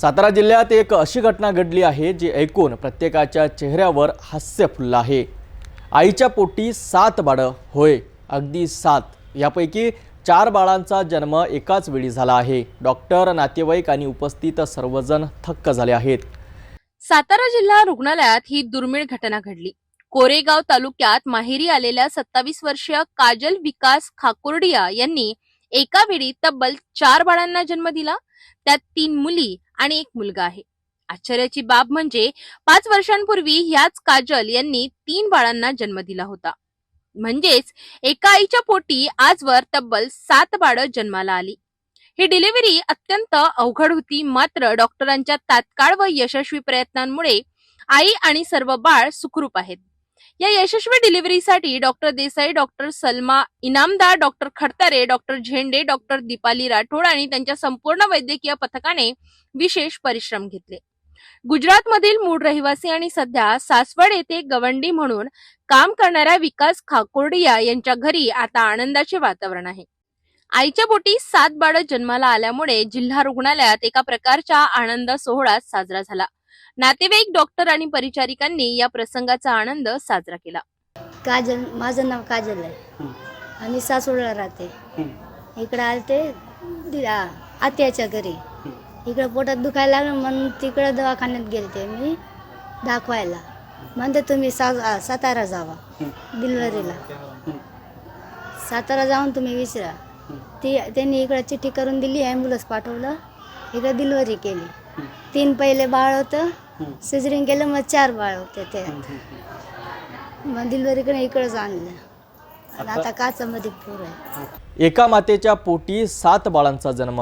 सातारा जिल्ह्यात एक अशी घटना घडली आहे जी ऐकून प्रत्येकाच्या चेहऱ्यावर हास्य फुललं आहे. आईच्या पोटी सात बाळं होय अगदी सात. यापैकी चार बाळांचा जन्म एकाच वेळी झाला आहे. डॉक्टर नातेवाईक आणि उपस्थित सर्वजण थक्क झाले आहेत. सातारा जिल्हा रुग्णालयात ही दुर्मिळ घटना घडली. कोरेगाव तालुक्यात माहेरी आलेल्या सत्तावीस वर्षीय काजल विकास खाकुर्डिया यांनी एका वेळी तब्बल चार बाळांना जन्म दिला. त्यात तीन मुली आणि एक मुलगा आहे. आश्चर्याची बाब म्हणजे पाच वर्षांपूर्वी ह्याच काजल यांनी तीन बाळांना जन्म दिला होता. म्हणजेच एका आईच्या पोटी आजवर तब्बल सात बाळं जन्माला आली. ही डिलिव्हरी अत्यंत अवघड होती. मात्र डॉक्टरांच्या तात्काळ व यशस्वी प्रयत्नांमुळे आई आणि सर्व बाळ सुखरूप आहेत. या यशस्वी डिलिव्हरीसाठी doctor Desai doctor Salma Inamdar doctor Khadtare doctor Zende doctor Deepali Rathod आणि त्यांच्या संपूर्ण वैद्यकीय पथकाने विशेष परिश्रम घेतले. गुजरातमधील मूळ रहिवासी आणि सध्या सासवड येथे गवंडी म्हणून काम करणाऱ्या विकास खाकोर्डिया यांच्या घरी आता आनंदाचे वातावरण आहे. आईच्या बोटी सात बाळ जन्माला आल्यामुळे जिल्हा रुग्णालयात एका प्रकारचा आनंद सोहळा साजरा झाला. नातेवाईक डॉक्टर आणि परिचारिकांनी या प्रसंगाचा आनंद साजरा केला. काजल माझं नाव काजल आहे. आम्ही सासवडला राहते. इकडं आले ते दि- आ- आत्याच्या घरी. इकडं पोटात दुखायला लागलं म्हणून तिकडं दवाखान्यात गेलते मी दाखवायला. म्हणते तुम्ही सा सातारा जावा डिलिव्हरीला सातारा जाऊन तुम्ही विचारा. ती त्यांनी इकडं चिठ्ठी करून दिली ॲम्ब्युलन्स पाठवलं इकडं डिलिव्हरी केली. तीन पहिले बाळ होतं सिजरिंग केलं मग चार बाळ होते ते. मग डिलिव्हरीकडे इकडंच आणलं. आणि आता काचामध्ये पूर आहे. एका मातेच्या पोटी सात बाळांचा जन्म.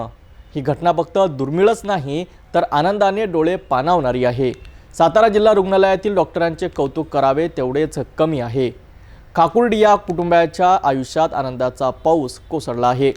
ही घटना फक्त दुर्मिळच नाही तर आनंदाने डोळे पाणावणारी आहे. सातारा जिल्हा रुग्णालयातील डॉक्टरांचे कौतुक करावे तेवढेच कमी आहे. खाकुर्डी या कुटुंबाच्या आयुष्यात आनंदाचा पाऊस कोसळला आहे.